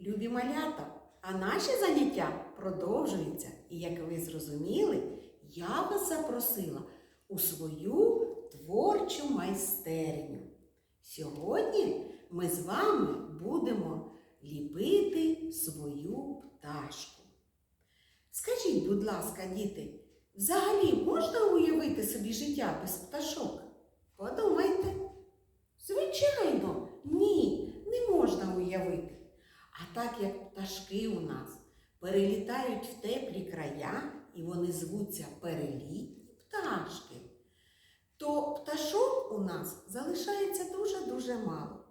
Любі малята, а наші заняття продовжуються. І як ви зрозуміли, я вас запросила у свою творчу майстерню. Сьогодні ми з вами будемо ліпити свою пташку. Скажіть, будь ласка, діти, взагалі можна уявити собі життя без пташок? Подумайте. Звичайно, ні, не можна уявити. А так як пташки у нас перелітають в теплі края і вони звуться перелітні пташки, то пташок у нас залишається дуже-дуже мало.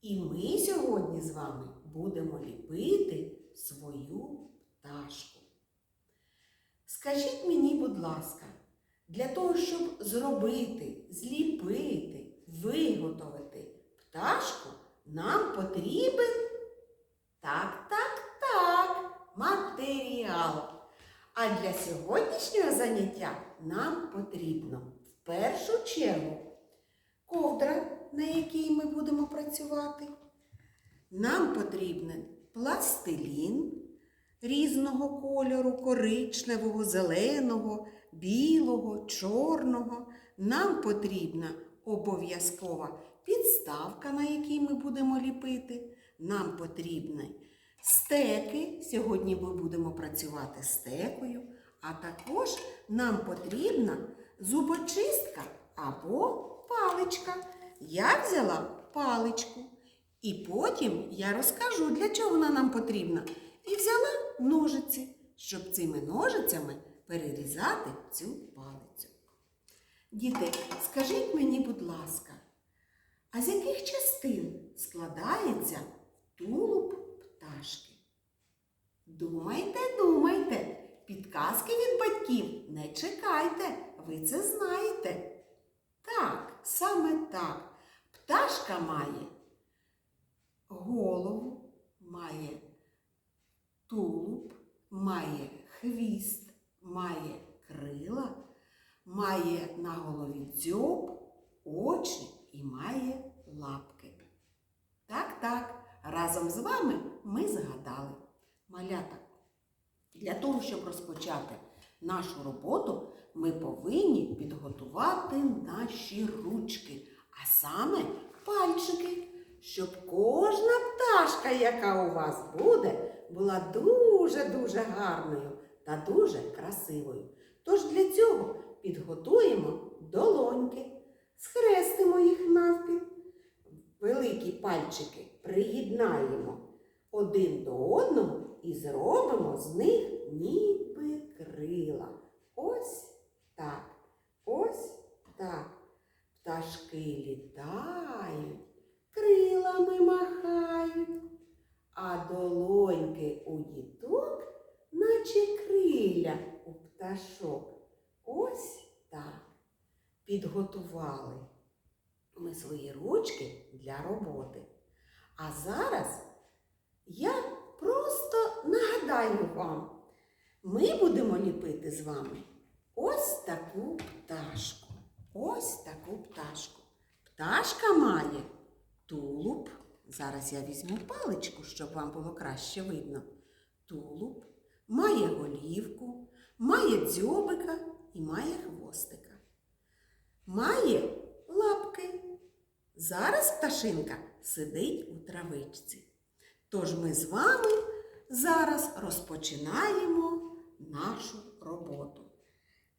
І ми сьогодні з вами будемо ліпити свою пташку. Скажіть мені, будь ласка, для того, щоб зробити, зліпити, виготовити пташку, нам потрібен так, так, так, матеріал. А для сьогоднішнього заняття нам потрібно в першу чергу ковдра, на якій ми будемо працювати. Нам потрібен пластилін різного кольору, коричневого, зеленого, білого, чорного. Нам потрібна обов'язкова підставка, на якій ми будемо ліпити. Нам потрібні стеки. Сьогодні ми будемо працювати стекою. А також нам потрібна зубочистка або паличка. Я взяла паличку. І потім я розкажу, для чого вона нам потрібна. І взяла ножиці, щоб цими ножицями перерізати цю палицю. Діти, скажіть мені, будь ласка, а з яких частин складається тулуб пташки? Думайте, думайте, підказки від батьків не чекайте, ви це знаєте. Так, саме так. Пташка має голову, має тулуб, має хвіст, має крила, має на голові дзьоб, очі і має лапки. Так, так, разом з вами ми згадали. Малята, для того, щоб розпочати нашу роботу, ми повинні підготувати наші ручки, а саме пальчики, щоб кожна пташка, яка у вас буде, була дуже-дуже гарною та дуже красивою. Тож для цього підготуємо долоньки, схрестимо їх навпіл, великі пальчики приєднаємо один до одного і зробимо з них ніби крила. Ось так, ось так. Пташки літають, крилами махають, а долоньки у діток, наче криля у пташок. Ось так. Підготували ми свої ручки для роботи. А зараз я просто нагадаю вам, ми будемо ліпити з вами ось таку пташку. Ось таку пташку. Пташка має тулуб. Зараз я візьму паличку, щоб вам було краще видно. Тулуб, має голівку, має дзьобика і має хвостика. Має лапки. Зараз пташинка сидить у травичці. Тож ми з вами зараз розпочинаємо нашу роботу.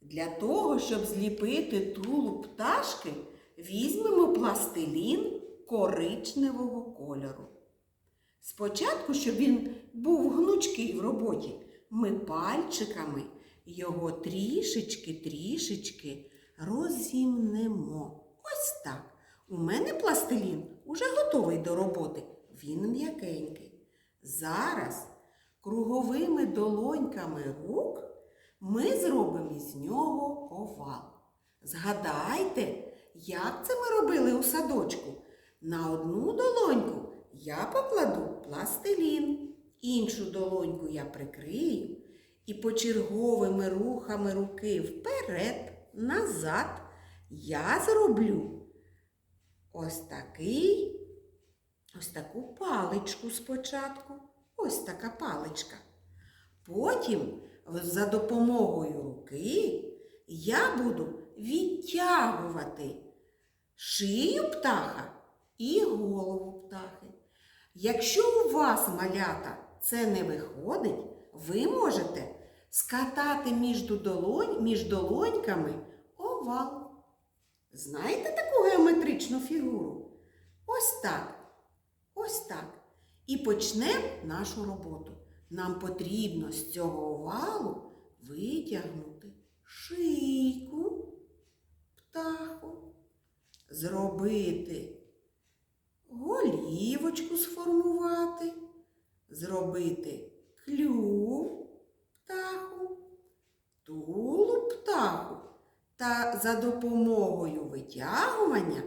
Для того, щоб зліпити тулуб пташки, візьмемо пластилін коричневого кольору. Спочатку, щоб він був гнучкий в роботі, ми пальчиками його трішечки-трішечки розімнемо. Ось так. У мене пластилін уже готовий до роботи. Він м'якенький. Зараз круговими долоньками рук ми зробимо із нього овал. Згадайте, як це ми робили у садочку? На одну долоньку я покладу пластилін, іншу долоньку я прикрию і почерговими рухами руки вперед, назад я зроблю ось такий ось таку паличку спочатку. Ось така паличка. Потім за допомогою руки я буду відтягувати шию птаха і голову птахи. Якщо у вас малята це не виходить, ви можете скатати між, долонь, між долоньками овал. Знаєте таку геометричну фігуру? Ось так. Ось так. І почнемо нашу роботу. Нам потрібно з цього овалу витягнути шийку птаху, зробити голівочку сформувати, зробити клюв птаху, тулуб птаху. Та за допомогою витягування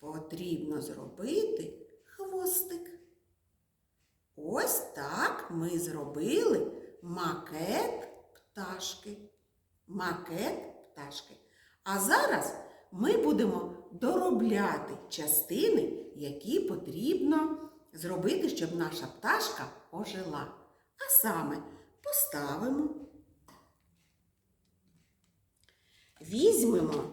потрібно зробити хвостик. Ось так ми зробили макет пташки. Макет пташки. А зараз ми будемо доробляти частини, які потрібно зробити, щоб наша пташка ожила. А саме поставимо, візьмемо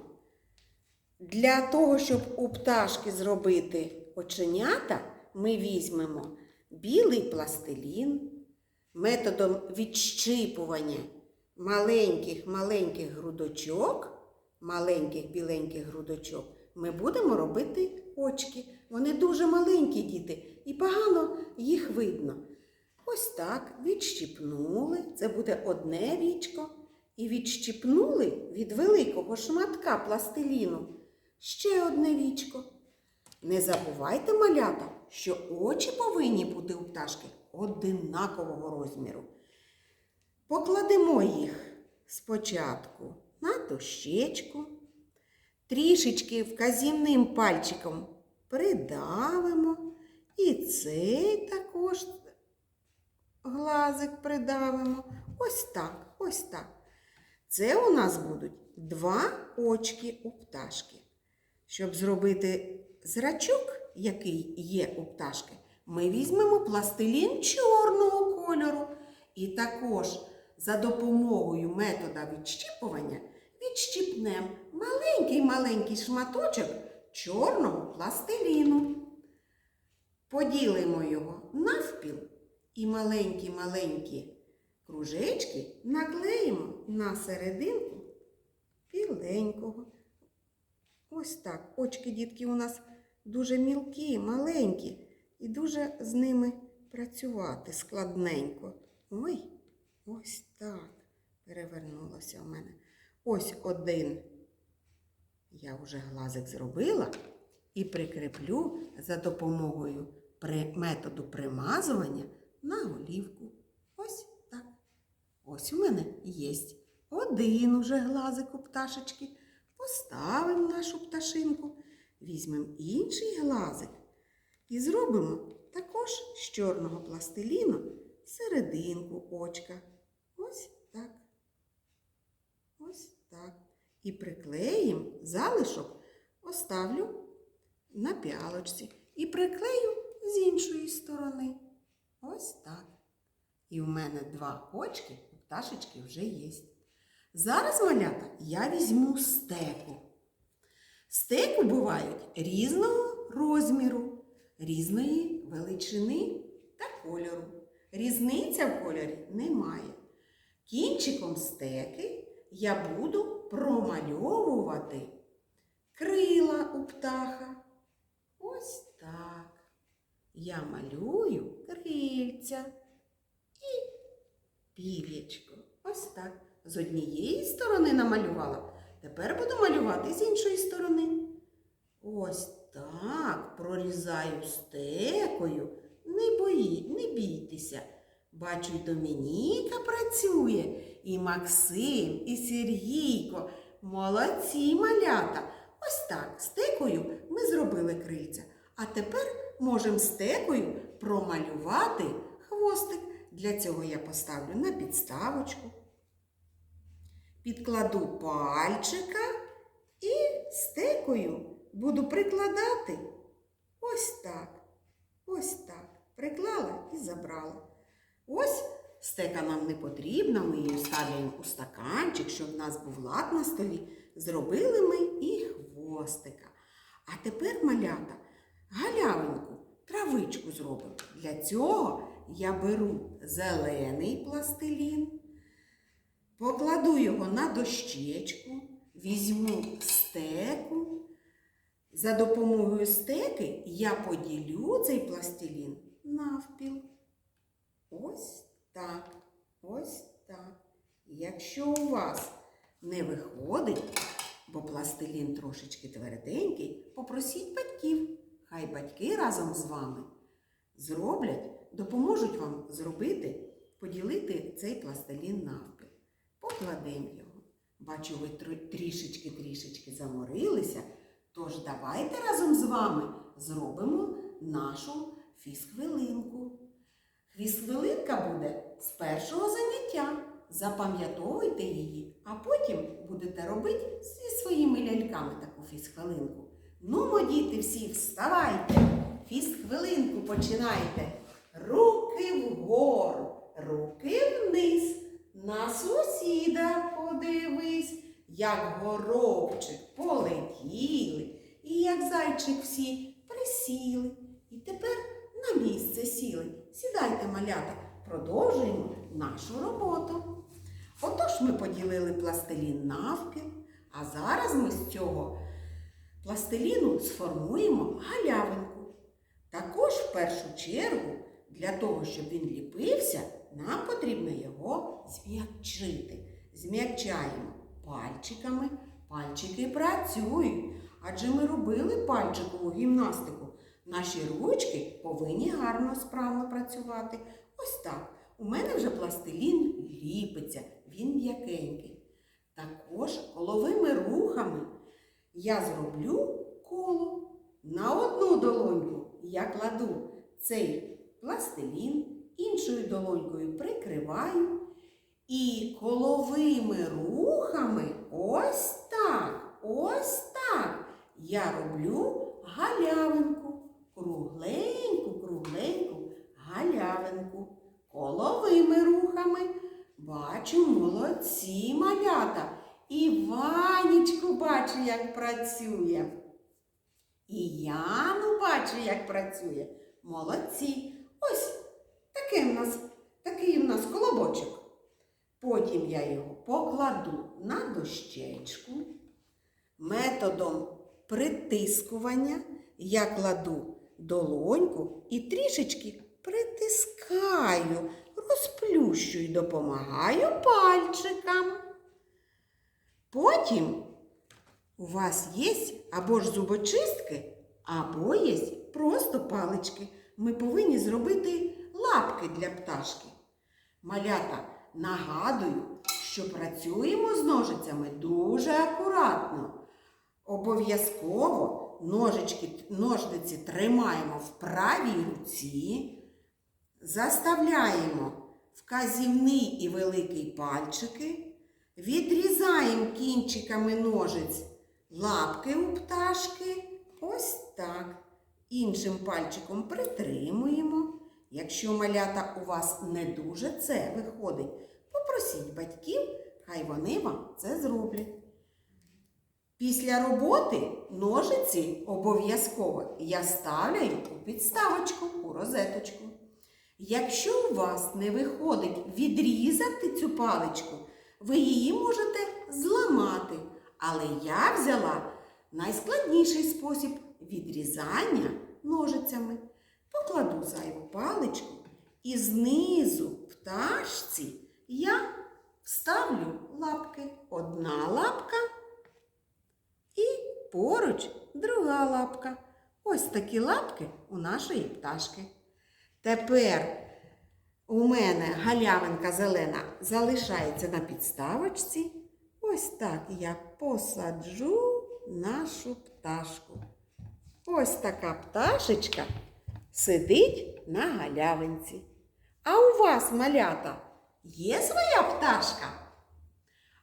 для того, щоб у пташки зробити оченята, ми візьмемо білий пластилін методом відщипування маленьких-маленьких грудочок, маленьких біленьких грудочок, ми будемо робити очки. Вони дуже маленькі діти, і погано їх видно. Ось так відщипнули, це буде одне вічко, і відщипнули від великого шматка пластиліну ще одне вічко. Не забувайте, малята, що очі повинні бути у пташки одинакового розміру. Покладемо їх спочатку на дощечку, трішечки вказівним пальчиком придавимо, і цей також глазик придавимо. Ось так, ось так. Це у нас будуть два очки у пташки. Щоб зробити зрачок, який є у пташки, ми візьмемо пластилін чорного кольору і також за допомогою метода відщіпування відщіпнемо маленький-маленький шматочок чорного пластиліну. Поділимо його навпіл і маленькі-маленькі кружечки наклеїмо на серединку біленького. Ось так. Очки, дітки, у нас дуже мілкі, маленькі, і дуже з ними працювати складненько. Ой, ось так. Перевернулося у мене. Ось один. Я вже глазик зробила і прикріплю за допомогою методу примазування на голівку. Ось у мене є один уже глазик у пташечки. Поставимо нашу пташинку, візьмемо інший глазик і зробимо також з чорного пластиліну серединку очка. Ось так. Ось так. І приклеїмо залишок, оставлю на пялочці. І приклею з іншої сторони. Ось так. І у мене два очки пташечки вже є. Зараз, малята, я візьму стеку. Стеку бувають різного розміру, різної величини та кольору. Різниця в кольорі немає. Кінчиком стеки я буду промальовувати крила у птаха. Ось так. Я малюю крильця пір'ячко. Ось так. З однієї сторони намалювала. Тепер буду малювати з іншої сторони. Ось так прорізаю стекою. Не бої, не бійтеся. Бачу, й Домініка працює, і Максим, і Сергійко. Молодці малята. Ось так, стекою ми зробили крильця. А тепер можемо стекою промалювати хвостик. Для цього я поставлю на підставочку. Підкладу пальчика і стекою буду прикладати ось так. Ось так. Приклала і забрала. Ось стека нам не потрібна, ми її ставляємо у стаканчик, щоб в нас був лад на столі. Зробили ми і хвостика. А тепер, малята, галявинку, травичку зробимо. Для цього я беру зелений пластилін, покладу його на дощечку, візьму стеку. За допомогою стеки я поділю цей пластилін навпіл. Ось так, ось так. Якщо у вас не виходить, бо пластилін трошечки тверденький, попросіть батьків. Хай батьки разом з вами зроблять, допоможуть вам зробити, поділити цей пластилін навпіл. Покладемо його. Бачу, ви трішечки-трішечки заморилися. Тож давайте разом з вами зробимо нашу фізхвилинку. Фізхвилинка буде з першого заняття. Запам'ятовуйте її, а потім будете робити зі своїми ляльками таку фізхвилинку. Ну, діти всі, вставайте! Фізхвилинку починайте. Руки вгору, руки вниз. На сусіда подивись, як горобчик полетіли, і як зайчик всі присіли. І тепер на місце сіли. Сідайте, малята, продовжуємо нашу роботу. Отож ми поділили пластилін навпіл, а зараз ми з цього пластиліну сформуємо галявинку. Також в першу чергу, для того, щоб він ліпився, нам потрібно його зм'якчити. Зм'якчаємо пальчиками. Пальчики працюють, адже ми робили пальчикову гімнастику. Наші ручки повинні гарно справно працювати. Ось так. У мене вже пластилін ліпиться, він м'якенький. Також коловими рухами я зроблю коло. На одну долоньку я кладу цей пластилін, іншою долонькою прикриваю. І коловими рухами ось так, ось так я роблю галявинку, кругленьку, кругленьку галявинку. Коловими рухами бачу молодці малята. І Ванічку бачу, як працює. І Яну бачу, як працює. Молодці. Ось такий в нас, такий в нас колобочок. Потім я його покладу на дощечку. Методом притискування я кладу долоньку і трішечки притискаю, розплющую, допомагаю пальчикам. Потім у вас є або ж зубочистки, або є просто палички. Ми повинні зробити лапки для пташки. Малята, нагадую, що працюємо з ножицями дуже акуратно. Обов'язково ножички, ножниці тримаємо в правій руці, заставляємо вказівний і великий пальчики, відрізаємо кінчиками ножиць лапки у пташки. Ось так. Іншим пальчиком притримуємо. Якщо малята у вас не дуже це виходить, попросіть батьків, хай вони вам це зроблять. Після роботи ножиці обов'язково я ставляю у підставочку, у розеточку. Якщо у вас не виходить відрізати цю паличку, ви її можете зламати. Але я взяла найскладніший спосіб відрізання ножицями. Покладу зайву паличку і знизу пташці я вставлю лапки. Одна лапка і поруч друга лапка. Ось такі лапки у нашої пташки. Тепер у мене галявинка зелена залишається на підставочці. Ось так я посаджу нашу пташку. Ось така пташечка сидить на галявинці. А у вас, малята, є своя пташка?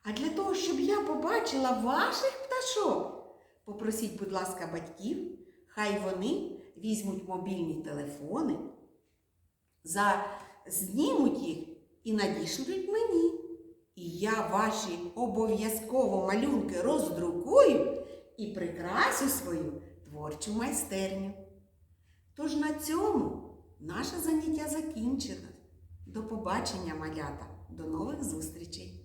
А для того, щоб я побачила ваших пташок, попросіть, будь ласка, батьків, хай вони візьмуть мобільні телефони, знімуть їх і надішлють мені. І я ваші обов'язково малюнки роздрукую і прикрасю свою творчу майстерню. Тож на цьому наше заняття закінчено. До побачення, малята, до нових зустрічей!